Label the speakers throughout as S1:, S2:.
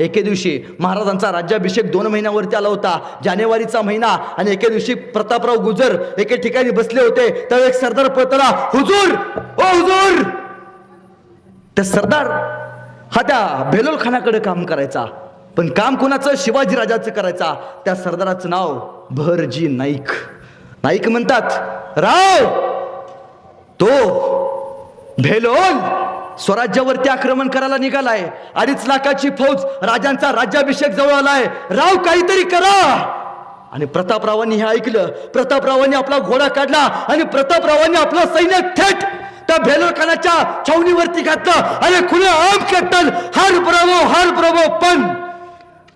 S1: एके दिवशी महाराजांचा राज्याभिषेक दोन महिन्यावरती आला होता. जानेवारीचा महिना आणि एके दिवशी प्रतापराव गुजर एके ठिकाणी बसले होते. त्यावेळी एक सरदार पळतला हुजूर! ओ हुजूर! त्या सरदार हा त्या बेलोल खानाकडे काम करायचा. पण काम कोणाचं? शिवाजी राजाचं करायचा. त्या सरदाराचं नाव भरजी नाईक. नाईक म्हणतात राव! तो भेलोल स्वराज्यावरती आक्रमण करायला निघालाय. अडीच लाखाची फौज राजांचा राज्याभिषेक जवळ आलाय. राव काहीतरी करा! आणि प्रतापरावांनी हे ऐकलं. प्रतापरावांनी आपला घोडा काढला आणि प्रतापरावांनी आपलं सैन्य थेट त्या भेलोरखानाच्या छावणीवरती घातलं अरे खुले आम कट्टल. हर प्रभो हर प्रभो पण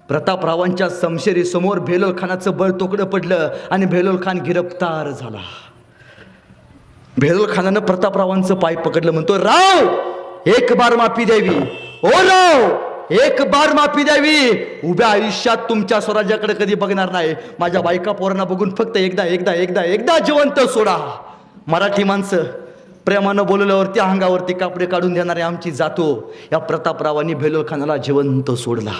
S1: प्रतापरावांच्या समशेरी समोर भेलोल खानाचं बळ तोकडं पडलं आणि भेलोल खान गिरफ्तार झाला. भेलोल खानानं प्रतापरावांचं पाय पकडलं. म्हणतो राव एक बार माफी द्यावी. ओ राव एक बार माफी द्यावी. उभ्या आयुष्यात तुमच्या स्वराज्याकडे कधी बघणार नाही. माझ्या बायका पोरांना बघून फक्त एकदा एकदा एकदा एकदा जिवंत सोडा. मराठी माणसं प्रेमानं बोलवल्यावरती अंगावरती कापडे काढून देणारे आमची जातो या प्रतापरावांनी भेलोखानाला जिवंत सोडला.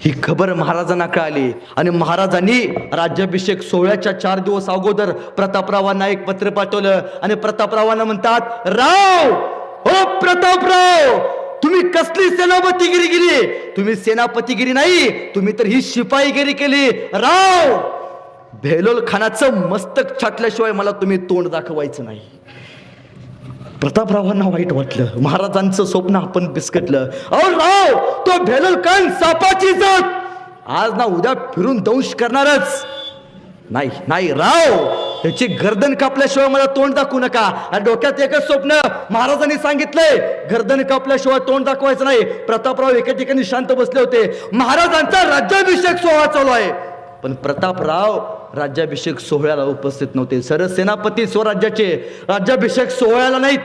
S1: ही खबर महाराजांना कळाली. आणि महाराजांनी राज्याभिषेक सोहळ्याच्या चार दिवस अगोदर प्रतापरावांना एक पत्र पाठवलं. आणि प्रतापरावांना म्हणतात राव प्रतापराव तुम्ही कसली सेनापतीगिरी केली तुम्ही सेनापतीगिरी नाही तुम्ही तर ही शिपाईगिरी केली. राव भेलोल खानाचं मस्तक छाटल्याशिवाय मला तुम्ही तोंड दाखवायचं नाही. प्रतापरावांना वाईट वाटलं. महाराजांचं स्वप्न आपण बिस्कटलं. अहो राव तो भेलोल खान सापाची जात. आज ना उद्या फिरून दंश करणारच. नाही नाही राव. त्याची गर्दन कापल्याशिवाय मला तोंड दाखवू नका. आणि डोक्यात एकच स्वप्न महाराजांनी सांगितलंय गर्दन कापल्याशिवाय तोंड दाखवायचं नाही. प्रतापराव एका ठिकाणी शांत बसले होते. महाराजांचा राज्याभिषेक सोहळा चालू आहे. पण प्रतापराव राज्याभिषेक सोहळ्याला उपस्थित नव्हते. सरसेनापती स्वराज्याचे राज्याभिषेक सोहळ्याला नाहीत.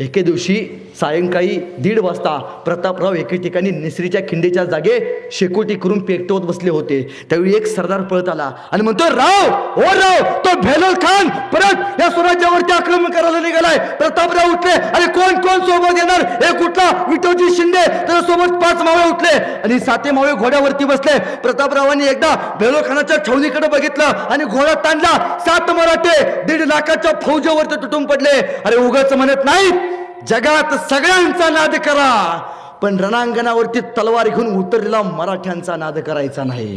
S1: एके दिवशी सायंकाळी दीड वाजता प्रतापराव एके ठिकाणी निसरीच्या खिंडीच्या जागे शेकोटी करून पेटवत बसले होते. त्यावेळी एक सरदार पळत आला आणि म्हणतो राव ओ राव तो भेलोल खान परत या स्वराज्यावरती आक्रमण करायला निघालाय. प्रतापराव उठले अरे कोण कोण सोबत येणार? एक उठला विठोजी शिंदे. त्याच्यासोबत पाच मावळे उठले आणि साते मावळे घोड्यावरती बसले. प्रतापरावांनी एकदा भेलोल खानाच्या छवणीकडे बघितलं आणि घोडा ताणला. सात मराठे दीड लाखाच्या फौजेवरती तुटून पडले. अरे उगाच म्हणत नाही जगात सगळ्यांचा नाद करा. पण रणांगणावरती तलवार घेऊन उतरलेला मराठ्यांचा नाद करायचा नाही.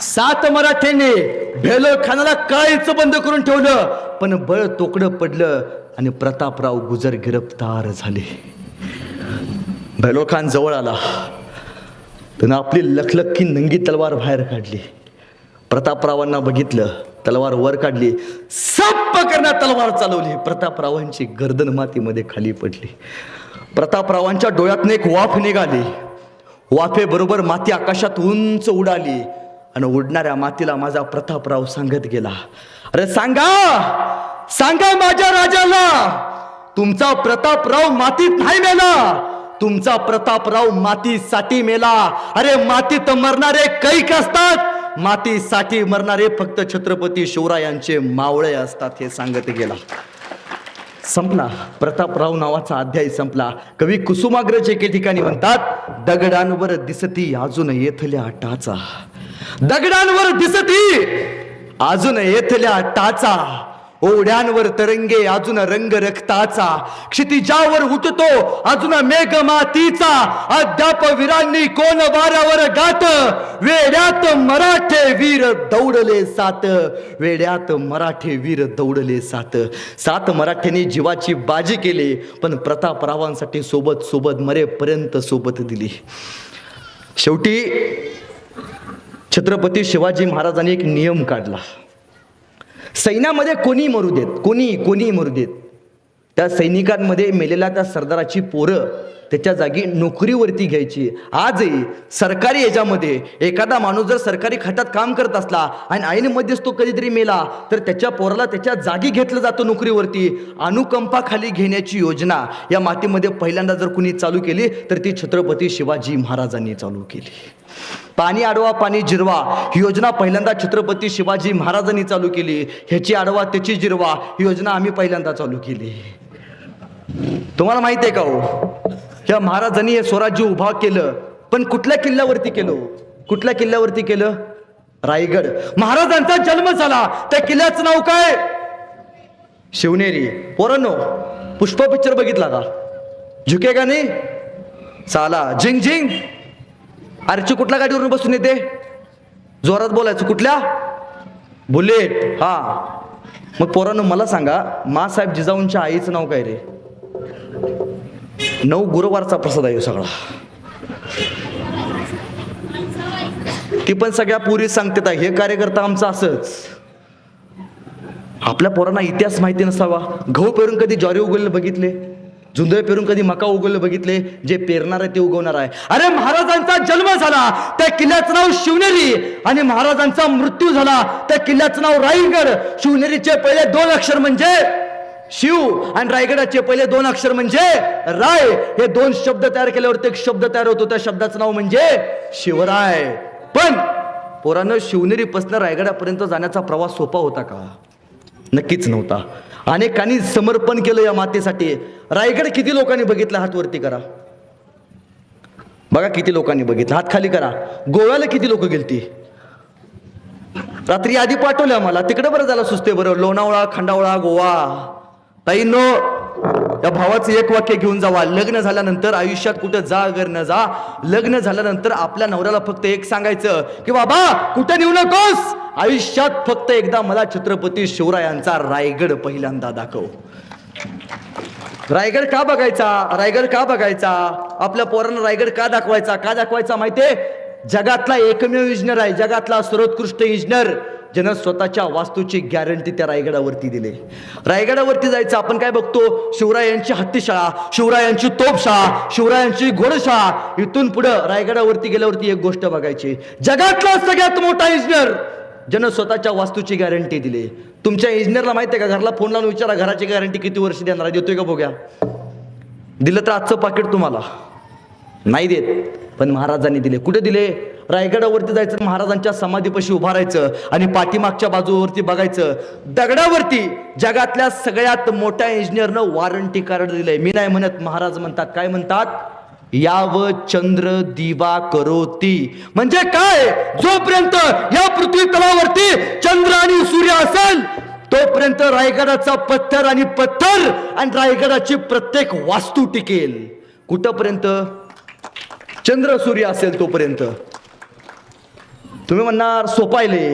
S1: सात मराठ्यांनी भेलो खानाला काळीच बंद करून ठेवलं पण बळ तोकडं पडलं आणि प्रतापराव गुजर गिरफ्तार झाले. भेलो खान जवळ आला. त्यानं आपली लखलखी नंगी तलवार बाहेर काढली. प्रतापरावांना बघितलं. तलवार वर काढली. सप्प करण्यात तलवार चालवली. प्रतापरावांची गर्दन मातीमध्ये खाली पडली. प्रतापरावांच्या डोळ्यातनं एक वाफ निघाली. वाफेबरोबर माती आकाशात उंच उडाली. आणि उडणाऱ्या मातीला माझा प्रतापराव सांगत गेला. अरे सांगा! सांगा माझ्या राजाला! तुमचा प्रतापराव मातीत नाही मेला! तुमचा प्रतापराव मातीसाठी मेला! अरे मातीत मरणारे कैक असतात! मातीसाठी मरणारे फक्त छत्रपती शिवरायांचे मावळे असतात हे सांगत गेला. संपला. प्रतापराव नावाचा अध्याय संपला. कवी कुसुमाग्रज एके ठिकाणी म्हणतात दगडांवर दिसती अजून येथल्या टाचा. दगडांवर दिसती अजून येथल्या टाचा. ओढ्यांवर तरंगे अजून रंग रक्ताचा. क्षितिजावर उठतो अजून मेघ मातीचा अद्याप वीरांनी कोण वाऱ्यावर गात. वेड्यात मराठे वीर दौडले सात. वेड्यात मराठे वीर दौडले सात. सात मराठ्यांनी जीवाची बाजी केली पण प्रतापरावांसाठी सोबत सोबत मरेपर्यंत सोबत दिली. शेवटी छत्रपती शिवाजी महाराजांनी एक नियम काढला. सैन्यामध्ये कोणी मरू देत? कोणी कोणी मरू देत? त्या सैनिकांमध्ये मेलेल्या त्या सरदाराची पोरं त्याच्या जागी नोकरीवरती घ्यायची. आजही सरकारी याच्यामध्ये एखादा माणूस जर सरकारी खात्यात काम करत असला आणि आईनमध्येच तो कधीतरी मेला तर त्याच्या पोराला त्याच्या जागी घेतलं जातं नोकरीवरती. अनुकंपाखाली घेण्याची योजना या मातीमध्ये पहिल्यांदा जर कुणी चालू केली तर ती छत्रपती शिवाजी महाराजांनी चालू केली. पाणी आडवा पाणी जिरवा. ही योजना पहिल्यांदा छत्रपती शिवाजी महाराजांनी चालू केली. ह्याची आडवा त्याची जिरवा. ही योजना आम्ही पहिल्यांदा चालू केली. तुम्हाला माहिती आहे का हो? या महाराजांनी हे स्वराज्य उभा केलं पण कुठल्या किल्ल्यावरती केलं हो? कुठल्या किल्ल्यावरती केलं? रायगड. महाराजांचा जन्म झाला. त्या किल्ल्याचं नाव काय? शिवनेरी. पोरांनो पुष्पा पिक्चर बघितला का? झुके का नाही? चाला. झिंग झिंग. आरची कुठल्या गाडीवरून बसून येते? जोरात बोलायचं. कुठल्या? बुलेट. हा. मग पोरानं मला सांगा मासाहेब जिजाऊंच्या आईचं नाव काय रे? नऊ गुरुवारचा प्रसाद आहे हो सगळा. ती पण सगळ्या पुरी सांगते हे कार्यकर्ता आमचं असंच. आपल्या पोरांना इतिहास माहिती नसावा. गहू पेरून कधी ज्वारी उगवलेलं बघितले? झुंजळ पेरून कधी मका उगवलं बघितले? जे पेरणार आहे ते उगवणार आहे. अरे महाराजांचा जन्म झाला. त्या किल्ल्याचं नाव शिवनेरी आणि महाराजांचा मृत्यू झाला. त्या किल्ल्याचं नाव रायगड. शिवनेरीचे पहिले दोन अक्षर म्हणजे शिव आणि रायगडाचे पहिले दोन अक्षर म्हणजे राय. हे दोन शब्द तयार केल्यावरती एक शब्द तयार होतो. त्या शब्दाचं नाव म्हणजे शिवराय. पण पोरानं शिवनेरीपासून रायगडापर्यंत जाण्याचा प्रवास सोपा होता का? नक्कीच नव्हता. अनेकांनी समर्पण केलं या मातेसाठी. रायगड किती लोकांनी बघितला? हात वरती करा. बघा किती लोकांनी बघितलं. हात खाली करा. गोव्याला किती लोक गेलती? रात्री आधी पाठवल्या मला तिकडे बरं झालं सुस्ते बरं लोणावळा खंडावळा गोवा. ताई नो. या भावाचं एक वाक्य घेऊन जावा. लग्न झाल्यानंतर आयुष्यात कुठं जा अगर न जा लग्न झाल्यानंतर आपल्या नवऱ्याला फक्त एक सांगायचं की बाबा कुठं नेऊ नकोस? आयुष्यात फक्त एकदा मला छत्रपती शिवरायांचा रायगड पहिल्यांदा दाखव. रायगड का बघायचा? रायगड का बघायचा? आपल्या पोरांना रायगड का दाखवायचा? का दाखवायचा माहितीये? जगातला एकमेव इंजिनियर आहे. जगातला सर्वोत्कृष्ट इंजिनियर ज्यानं स्वतःच्या वास्तूची गॅरंटी त्या रायगडावरती दिली. रायगडावरती जायचं आपण काय बघतो? शिवरायांची हत्तीशाळा शिवरायांची तोपशाळा शिवरायांची घोडशाळा. इथून पुढं रायगडावरती गेल्यावरती एक गोष्ट बघायची. जगातला सगळ्यात मोठा इंजिनियर ज्यानं स्वतःच्या वास्तूची गॅरंटी दिली. तुमच्या इंजिनियरला माहिती आहे का? घरला फोन लावून विचारा घराची गॅरंटी किती वर्ष देणार देतोय का बघ्या. दिलं तर आजचं पाकिट तुम्हाला. नाही देत. पण महाराजांनी दिले. कुठे दिले? रायगडावरती जायचं महाराजांच्या समाधीपाशी उभा राहायचं आणि पाठीमागच्या बाजूवरती बघायचं. दगडावरती जगातल्या सगळ्यात मोठ्या इंजिनियरनं वॉरंटी कार्ड दिलंय. मी नाही म्हणत महाराज म्हणतात. काय म्हणतात? याव चंद्र दिवा करोती. म्हणजे काय? जोपर्यंत या पृथ्वी तलावरती चंद्र आणि सूर्य असेल तोपर्यंत रायगडाचा पत्थर आणि पत्थर आणि रायगडाची प्रत्येक वास्तू टिकेल. कुठपर्यंत? चंद्र सूर्य असेल तोपर्यंत. तुम्ही म्हणणार सोपायले.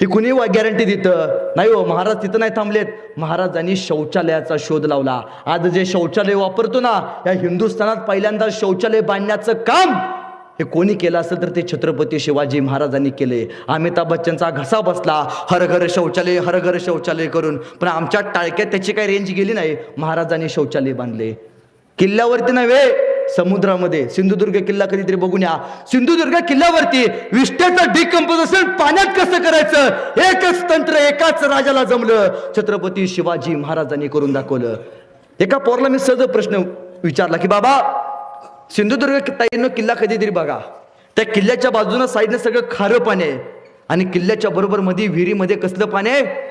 S1: हे कुणी गॅरंटी देतं. नाही हो महाराज तिथं नाही थांबलेत. महाराजांनी शौचालयाचा शोध लावला. आज जे शौचालय वापरतो ना या हिंदुस्थानात पहिल्यांदा शौचालय बांधण्याचं काम हे कोणी केलं असेल तर ते छत्रपती शिवाजी महाराजांनी केले. अमिताभ बच्चनचा घसा बसला. हर घर शौचालय हर घर शौचालय करून. पण आमच्या टाळक्यात त्याची काही रेंज गेली नाही. महाराजांनी शौचालय बांधले. किल्ल्यावरती नव्हे समुद्रामध्ये सिंधुदुर्ग किल्ला कधीतरी बघून या. सिंधुदुर्ग किल्ल्यावरती विष्ट्याचं डिकम्पोजिशन पाण्यात कसं करायचं? एकच तंत्र एकाच राजाला जमलं. छत्रपती शिवाजी महाराजांनी करून दाखवलं. एका पोरला मी सहज प्रश्न विचारला की बाबा सिंधुदुर्ग ताईनं किल्ला कधीतरी बघा. त्या किल्ल्याच्या बाजूनं साईडनं सगळं खारं पाणी आहे. आणि किल्ल्याच्या बरोबर मध्ये विहिरीमध्ये कसलं पाणी आहे?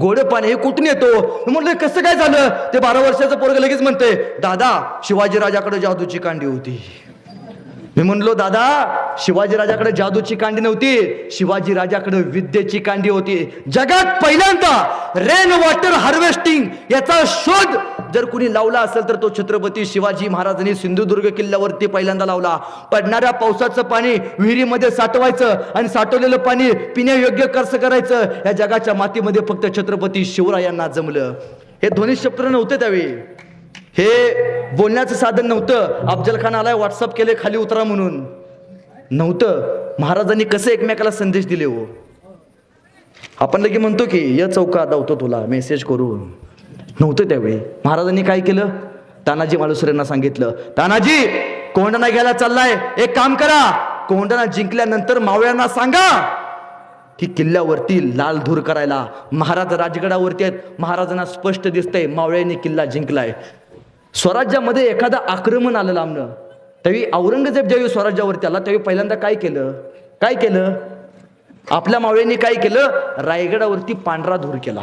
S1: गोड पाणी हे कुठून येतो? म्हणलं म्हटलं कसं काय झालं? ते बारा वर्षाचं पोरग लगेच म्हणते दादा शिवाजीराजाकडे जादूची कांडी होती. मी म्हणलो दादा शिवाजी राजाकडे जादूची कांडी नव्हती. शिवाजी राजाकडे विद्येची कांडी होती. जगात पहिल्यांदा रेन वॉटर हार्वेस्टिंग याचा शोध जर कुणी लावला असेल तर तो छत्रपती शिवाजी महाराजांनी सिंधुदुर्ग किल्ल्यावरती पहिल्यांदा लावला. पडणाऱ्या पावसाचं पाणी विहिरीमध्ये साठवायचं आणि साठवलेलं पाणी पिण्यायोग्य कसं करायचं. या जगाच्या मातीमध्ये फक्त छत्रपती शिवरायांना जमलं. हे ध्वनी शब्द नव्हते त्यावेळी. हे बोलण्याचं साधन नव्हतं. अफजल खान आलाय व्हॉट्सअप केले खाली उतरा म्हणून. नव्हतं. महाराजांनी कसे एकमेकाला संदेश दिले हो? आपण लगे म्हणतो की या चौका दावतो तुला मेसेज करून. नव्हतं त्यावेळी. महाराजांनी काय केलं? तानाजी मालुसरेंना सांगितलं तानाजी कोंडणा घ्यायला चाललाय. एक काम करा. कोंडणा जिंकल्यानंतर मावळ्यांना सांगा की किल्ल्यावरती लाल धूर करायला. महाराज राजगडावरती आहेत. महाराजांना स्पष्ट दिसतंय मावळ्यांनी किल्ला जिंकलाय. स्वराज्यामध्ये एखादं आक्रमण आलं लांबणं त्यावेळी औरंगजेब ज्यावेळी स्वराज्यावरती आला त्यावेळी पहिल्यांदा काय केलं? काय केलं? आपल्या मावळ्यांनी काय केलं? रायगडावरती पांढरा धूर केला.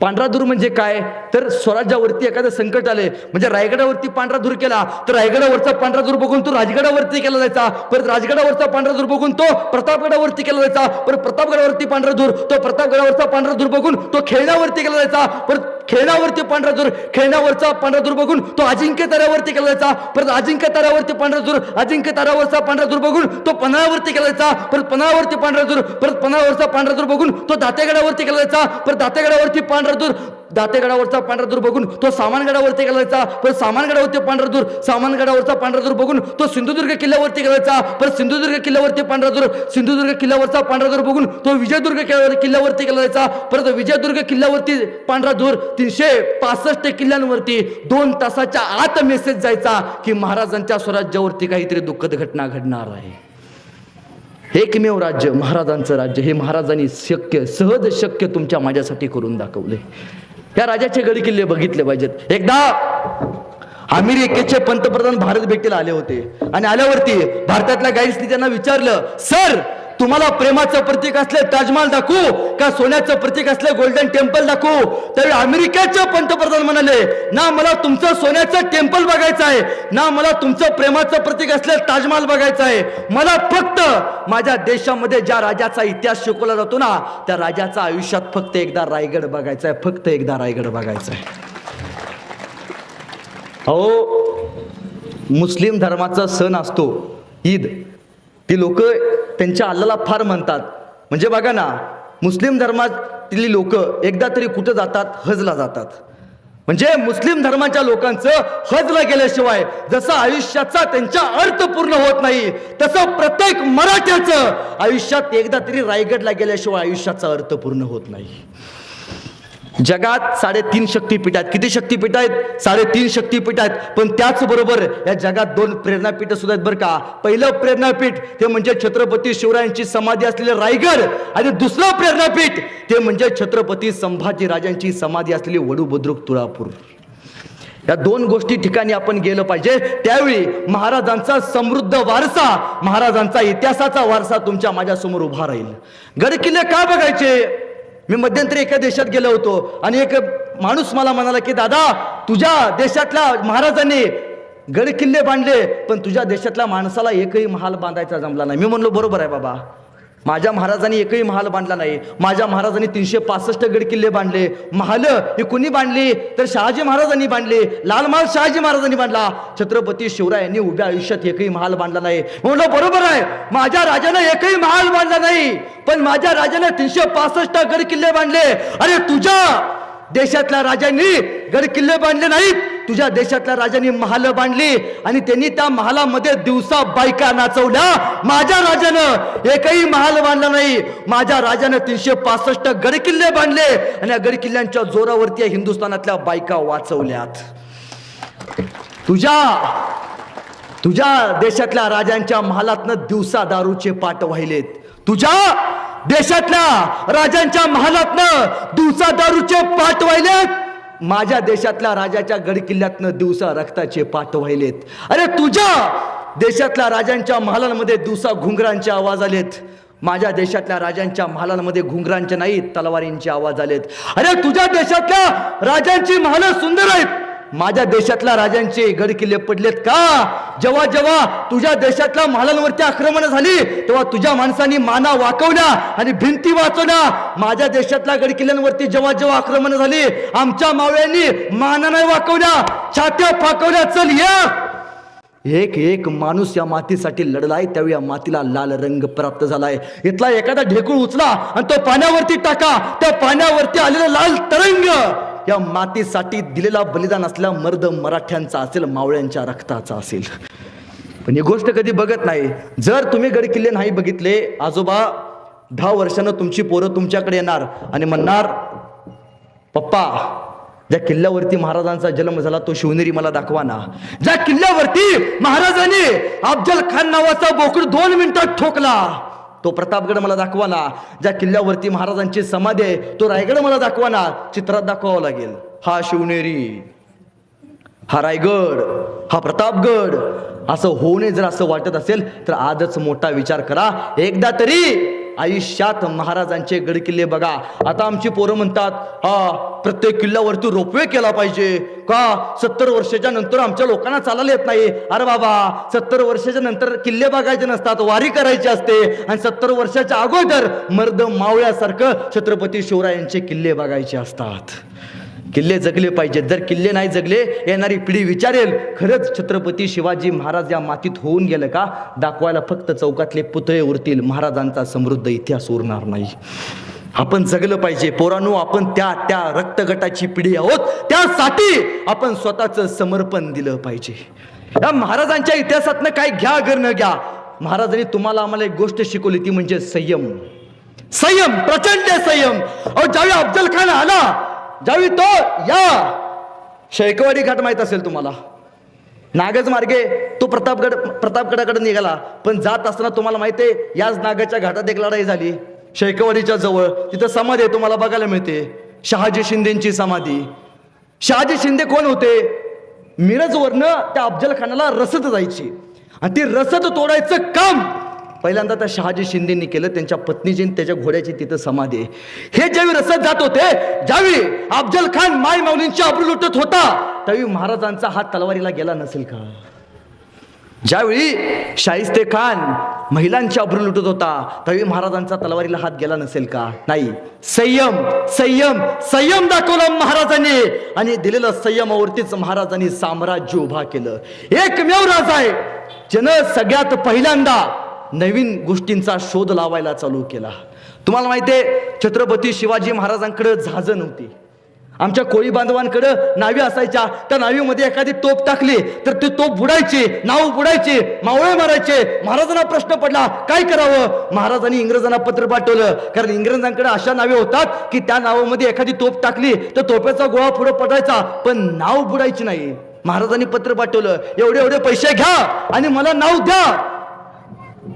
S1: पांढरा धूर म्हणजे काय? तर स्वराज्यावरती एखादं संकट आले म्हणजे रायगडावरती पांढरा धूर केला तर रायगडावरचा पांढरा धूर बघून तो राजगडावरती केला जायचा. परत राजगडावरचा पांढरा धूर बघून तो प्रतापगडावरती केला जायचा. परत प्रतापगडावरती पांढरा धूर तो प्रतापगडावरचा पांढरा धूर बघून तो खेळण्यावरती केला जायचा. परत खेळण्यावरती पांढरा धूर खेळण्यावरचा पांढरा धूर बघून तो अजिंक्य ताऱ्यावरती केला परत अजिंक्य ताऱ्यावरती पांढरा धूर अजिंक्य ताऱ्यावरचा पांढरा धूर बघून तो पन्हाळावरती केला परत पन्हाळावरती पांढरा धूर परत पन्हाळावरचा पांढरा धूर बघून तो दातेगडावरती केला परत दातेगडावरती पांढरा धूर दातेगडावरचा पांढरा धूर बघून तो सामानगडावरती गेलायचा परत सामानगडावरती पांढरादूर सामानगडावरचा पांढरा धूर बघून तो सिंधुदुर्ग किल्ल्यावरती गेलायचा जायचा परत सिंधुदुर्ग किल्ल्यावरती पांढरा धूर सिंधुदुर्ग किल्ल्यावरचा पांढरा धूर बघून तो विजयदुर्ग किल्ल्यावरती केला जायचा परत विजयदुर्ग किल्ल्यावरती पांढरा धूर तीनशे पासष्ट किल्ल्यांवरती दोन तासाच्या आत मेसेज जायचा की महाराजांच्या स्वराज्यावरती काहीतरी दुःखद घटना घडणार आहे. एकमेव राज्य महाराजांचं राज्य हे महाराजांनी शक्य सहज शक्य तुमच्या माझ्यासाठी करून दाखवले. या राजाचे गडी किल्ले बघितले पाहिजेत. एकदा अमेरिकेचे पंतप्रधान भारत भेटीला आले होते. आणि आल्यावरती भारतातल्या गाईड्सनी त्यांना विचारलं सर तुम्हाला प्रेमाचं प्रतीक असले ताजमहाल दाखवू का सोन्याचं प्रतीक असले गोल्डन टेम्पल दाखवू? त्यावेळी अमेरिकेचे पंतप्रधान म्हणाले ना मला तुमचं सोन्याचं टेम्पल बघायचं आहे. ना मला तुमचं प्रेमाचं प्रतीक असले ताजमहाल बघायचं आहे. मला फक्त माझ्या देशामध्ये ज्या राजाचा इतिहास शिकवला जातो ना त्या राजाचा आयुष्यात फक्त एकदा रायगड बघायचा आहे. फक्त एकदा रायगड बघायचा आहे. अहो मुस्लिम धर्माचा सण असतो. ईद. ती लोक त्यांच्या अल्लाला फार म्हणतात. म्हणजे बघा ना मुस्लिम धर्मातली लोक एकदा तरी कुठं जातात? हजला जातात. म्हणजे मुस्लिम धर्माच्या लोकांचं हजला गेल्याशिवाय जसं आयुष्याचा त्यांच्या अर्थ पूर्ण होत नाही तसं प्रत्येक मराठ्याचं आयुष्यात एकदा तरी रायगडला गेल्याशिवाय आयुष्याचा अर्थ पूर्ण होत नाही. जगात साडेतीन शक्तीपीठ आहेत. किती शक्तीपीठ आहेत? साडेतीन शक्तीपीठ आहेत. पण त्याचबरोबर या जगात दोन प्रेरणापीठ सुद्धा आहेत बरं का. पहिलं प्रेरणापीठ ते म्हणजे छत्रपती शिवरायांची समाधी असलेले रायगड. आणि दुसरं प्रेरणापीठ ते म्हणजे छत्रपती संभाजी राजांची समाधी असलेली वडू बुद्रुक तुळापूर. या दोन गोष्टी ठिकाणी आपण गेलं पाहिजे. त्यावेळी महाराजांचा समृद्ध वारसा महाराजांचा इतिहासाचा वारसा तुमच्या माझ्यासमोर उभा राहील. गड किल्ले का बघायचे? मी मध्यंतरी एका देशात गेलो होतो आणि एक माणूस मला म्हणाला की दादा तुझ्या देशातल्या महाराजांनी गड किल्ले बांधले पण तुझ्या देशातल्या माणसाला एकही महाल बांधायचा जमला नाही. मी म्हणलो बरोबर आहे बाबा. माझ्या महाराजांनी एकही महाल बांधला नाही. माझ्या महाराजांनी तीनशे पासष्ट गड किल्ले बांधले. महाल ही कुणी बांधली? तर शहाजी महाराजांनी बांधले. लाल महाल शहाजी महाराजांनी बांधला. छत्रपती शिवरायांनी उभ्या आयुष्यात एकही महाल बांधला नाही. म्हणलं बरोबर आहे. माझ्या राजानं एकही महाल बांधला नाही. पण माझ्या राजानं तीनशे पासष्ट गड किल्ले बांधले. अरे तुझ्या देशातल्या राजांनी गड किल्ले बांधले नाहीत. तुझ्या देशातल्या राजांनी महाल बांधली आणि त्यांनी त्या महालामध्ये दिवसा बायका नाचवल्या. माझ्या राजानं एकही महाल बांधला नाही. माझ्या राजानं तीनशे पासष्ट गडकिल्ले बांधले आणि या गडकिल्ल्यांच्या जोरावरती या हिंदुस्थानातल्या बायका वाचवल्यात. तुझ्या तुझ्या देशातल्या राजांच्या महालातनं दिवसा दारूचे पाट वाहिलेत. तुझ्या देशातल्या राजांच्या महालातनं दिवसा दारूचे पाट वाहिलेत. माझ्या देशातल्या राजाच्या गडकिल्ल्यातनं दिवसा रक्ताचे पाठ वाहिलेत. अरे तुझ्या देशातल्या राजांच्या महालांमध्ये दिवसा घुंगरांचे आवाज आलेत. माझ्या देशातल्या राजांच्या महालांमध्ये घुंगरांचे नाही तलवारींचे आवाज आलेत. अरे तुझ्या देशातल्या राजांची महालं सुंदर आहेत. माझ्या देशातल्या राजांचे गड किल्ले पडलेत का? जेव्हा जेव्हा तुझ्या देशातल्या महालांवरती आक्रमण झाली तेव्हा तुझ्या माणसांनी माना वाकवल्या आणि भिंती वाचवल्या. माझ्या देशातल्या गड किल्ल्यांवरती जेव्हा जेव्हा आक्रमण झाली आमच्या मावळ्यांनी माना नाही वाकवल्या. छात्या फाकवल्या चल या. एक एक माणूस या मातीसाठी लढलाय त्यावेळी या मातीला लाल रंग प्राप्त झालाय. इथला एखादा ढेकूळ उचला आणि तो पाण्यावरती टाका. त्या पाण्यावरती आलेला लाल तरंग. या मातीसाठी दिलेला बलिदान असलेला मर्द मराठ्यांचा असेल मावळ्यांच्या रक्ताचा असेल. पण ही गोष्ट कधी बघत नाही. जर तुम्ही गड किल्ले नाही बघितले आजोबा दहा वर्षानं तुमची पोरं तुमच्याकडे येणार आणि म्हणणार पप्पा ज्या किल्ल्यावरती महाराजांचा जन्म झाला तो शिवनेरी मला दाखवा ना. ज्या किल्ल्यावरती महाराजांनी अफजल खान नावाचा बोकड दोन मिनिटात ठोकला. तो प्रतापगड मला दाखवा ना ज्या किल्ल्यावरती महाराजांची समाधी आहे तो रायगड मला दाखवा ना चित्रात दाखवावं लागेल. हा शिवनेरी हा रायगड हा प्रतापगड. असं होऊ नये जर असं वाटत असेल तर आजच मोठा विचार करा. एकदा तरी आयुष्यात महाराजांचे गड किल्ले बघा. आता आमची पोरं म्हणतात हा प्रत्येक किल्ल्यावरती रोपवे केला पाहिजे. का? सत्तर वर्षाच्या नंतर आमच्या लोकांना चालायला येत नाही. अरे बाबा सत्तर वर्षाच्या नंतर किल्ले बघायचे नसतात वारी करायची असते. आणि सत्तर वर्षाच्या अगोदर मर्द मावळ्यासारखं छत्रपती शिवरायांचे किल्ले बघायचे असतात. किल्ले जगले पाहिजेत जर किल्ले नाही जगले येणारी पिढी विचारेल खरंच छत्रपती शिवाजी महाराज या मातीत होऊन गेलं का? दाखवायला फक्त चौकातले पुतळे उरतील. महाराजांचा समृद्ध इतिहास उरणार नाही. आपण जगलं पाहिजे. पोरानो आपण त्या त्या रक्तगटाची पिढी आहोत. त्यासाठी आपण स्वतःचं समर्पण दिलं पाहिजे. या महाराजांच्या इतिहासातनं काय घ्या अगर न घ्या. महाराजांनी तुम्हाला आम्हाला एक गोष्ट शिकवली ती म्हणजे संयम. संयम प्रचंड संयम. अहो ज्यावेळी अफजल खान आला ज्यावेळी तो या. शेकवाडी घाट माहीत असेल तुम्हाला. नागज मार्गे तो प्रतापगड प्रतापगडाकडे निघाला. पण जात असताना तुम्हाला माहिती आहे याच नागाच्या घाटात एक लढाई झाली. शेकवाडीच्या जवळ तिथं समाधी आहे तुम्हाला बघायला मिळते. शहाजी शिंदेची समाधी. शहाजी शिंदे कोण होते? मिरजवरनं त्या अफजल खानाला रसत जायची. आणि ती रसत तोडायचं काम पहिल्यांदा त्या शहाजी शिंदेनी केलं त्यांच्या पत्नीची त्याच्या घोड्याची तिथं समाधी आहे. हे ज्यावेळी रसद जात होते ज्यावेळी अफजल खान माय माऊलींची अब्रू लुटत होता त्यावेळी महाराजांचा हात तलवारीला गेला नसेल का? ज्यावेळी शाहिस्ते खान महिलांची अब्रू लुटत होता त्यावेळी महाराजांचा तलवारीला हात गेला नसेल का? नाही. संयम संयम संयम दाखवला महाराजांनी आणि दिलेलं संयमावरतीच महाराजांनी साम्राज्य उभा केलं. एकमेव राजा आहे. ज्यानं सगळ्यात पहिल्यांदा नवीन गोष्टींचा शोध लावायला चालू केला. तुम्हाला माहिती आहे छत्रपती शिवाजी महाराजांकडे झाजं नव्हती. आमच्या कोळी बांधवांकडं नावी असायच्या. त्या नावीमध्ये एखादी तोप टाकली तर ती तोप बुडायची नाव बुडायची मावळे मारायचे. महाराजांना प्रश्न पडला काय करावं? महाराजांनी इंग्रजांना पत्र पाठवलं. कारण इंग्रजांकडे अशा नावे होतात की त्या नावामध्ये एखादी तोप टाकली तर तोप्याचा गोळा पुढे पडायचा. पण नाव बुडायची नाही. महाराजांनी पत्र पाठवलं एवढे एवढे पैसे घ्या आणि मला नाव द्या.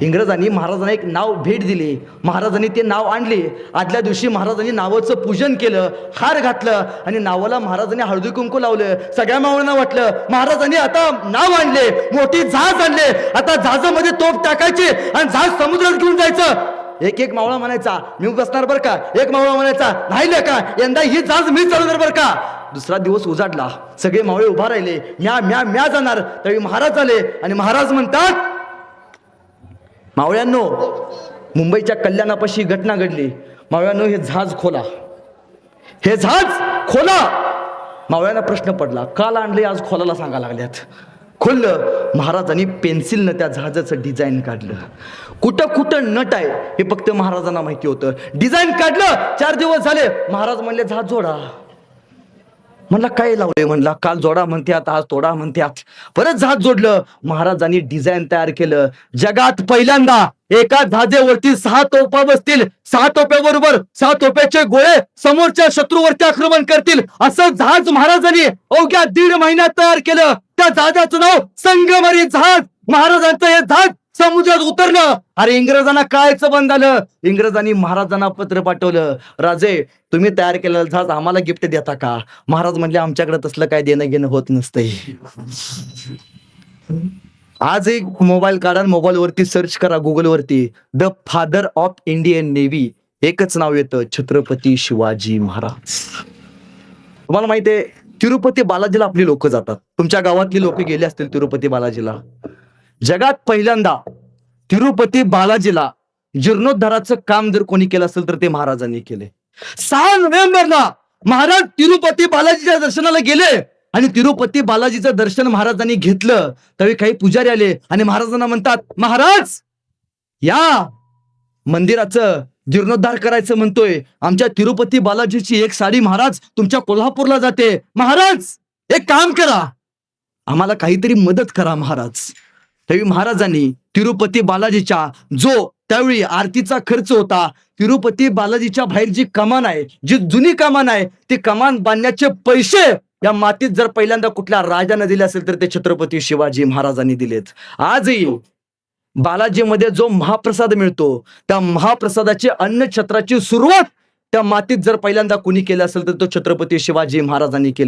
S1: इंग्रजांनी महाराजांना एक नाव भेट दिली. महाराजांनी ते नाव आणले. आदल्या दिवशी महाराजांनी नावाचं पूजन केलं हार घातलं आणि नावाला महाराजांनी हळदी कुंकू लावलं. सगळ्या मावळांना वाटलं महाराजांनी आता नाव आणले मोठी जहाज आणले. आता जहाजामध्ये तोफ टाकायची आणि जहाज समुद्रात घेऊन जायचं. एक एक मावळा म्हणायचा मी बसणार बरं का? एक मावळा म्हणायचा नाही का? यंदा ही जहाज मी चालवणार बरं का? दुसरा दिवस उजाडला. सगळे मावळे उभा राहिले. म्या म्या म्या जाणार. त्यावेळी महाराज आले आणि महाराज म्हणतात मावळ्यांनो मुंबईच्या कल्याणापाशी घटना घडली. मावळ्यांनो हे जहाज खोला. हे जहाज खोला! मावळ्यांना प्रश्न पडला काल आणले आज खोलाला सांगा लागल्यात? खोललं महाराजांनी पेन्सिलनं त्या जहाजाचं डिझाईन काढलं. कुठं कुठं नट आहे हे फक्त महाराजांना माहिती होतं. डिझाईन काढलं चार दिवस झाले महाराज म्हणले जहाज जोडा. म्हणला काय लावलंय? म्हणला काल जोडा म्हणत्यात आज तोडा म्हणत्यात. परत झाज जोडलं. महाराजांनी डिझाईन तयार केलं. जगात पहिल्यांदा एका धाजेवरती सहा तोफा बसतील. सहा तोप्याबरोबर सहा तोप्याचे गोळे समोरच्या शत्रूवरती आक्रमण करतील. असं जहाज महाराजांनी अवघ्या दीड महिन्यात तयार केलं. त्या जहाजाचं नाव संगमरी जहाज महाराजांचं हे जहाज समुद्रात उतरलं अरे इंग्रजांना कायच बंद झालं? इंग्रजांनी महाराजांना पत्र पाठवलं. राजे तुम्ही तयार केलेलं जहाज आम्हाला गिफ्ट देता का? महाराज म्हणले आमच्याकडे तसलं काय देणं घेणं होत नसतंय. आज एक मोबाईल काढा मोबाईल वरती सर्च करा गुगल वरती. The father of Indian navy एकच नाव येतं छत्रपती शिवाजी महाराज. तुम्हाला माहिती आहे तिरुपती बालाजीला आपली लोक जातात. तुमच्या गावातली लोक गेली असतील तिरुपती बालाजीला. जगात पहिल्यांदा तिरुपती बालाजीला जीर्णोद्धाराचं काम जर कोणी केलं असेल तर ते महाराजांनी केले. सहा नोव्हेंबरला महाराज तिरुपती बालाजीच्या दर्शनाला गेले आणि तिरुपती बालाजीचं दर्शन महाराजांनी घेतलं. त्यावेळी काही पुजारी आले आणि महाराजांना म्हणतात महाराज या मंदिराचं जीर्णोद्धार करायचं म्हणतोय. आमच्या तिरुपती बालाजीची एक साडी महाराज तुमच्या कोल्हापूरला जाते. महाराज एक काम करा. आम्हाला काहीतरी मदत करा महाराज. त्यावेळी महाराजांनी तिरुपती बालाजीच्या जो त्यावेळी आरतीचा खर्च होता तिरुपती बालाजीच्या बाहेर जी कमान आहे जी जुनी कमान आहे ती कमान बांधण्याचे पैसे या मातीत जर पहिल्यांदा कुठल्या राजाने दिले असेल तर ते छत्रपती शिवाजी महाराजांनी दिलेत. आजही बालाजीमध्ये जो महाप्रसाद मिळतो त्या महाप्रसादाची अन्न छत्राची सुरुवात त्या मातीत जर पहिल्यांदा कुणी केलं असेल तर तो छत्रपती शिवाजी महाराजांनी केली.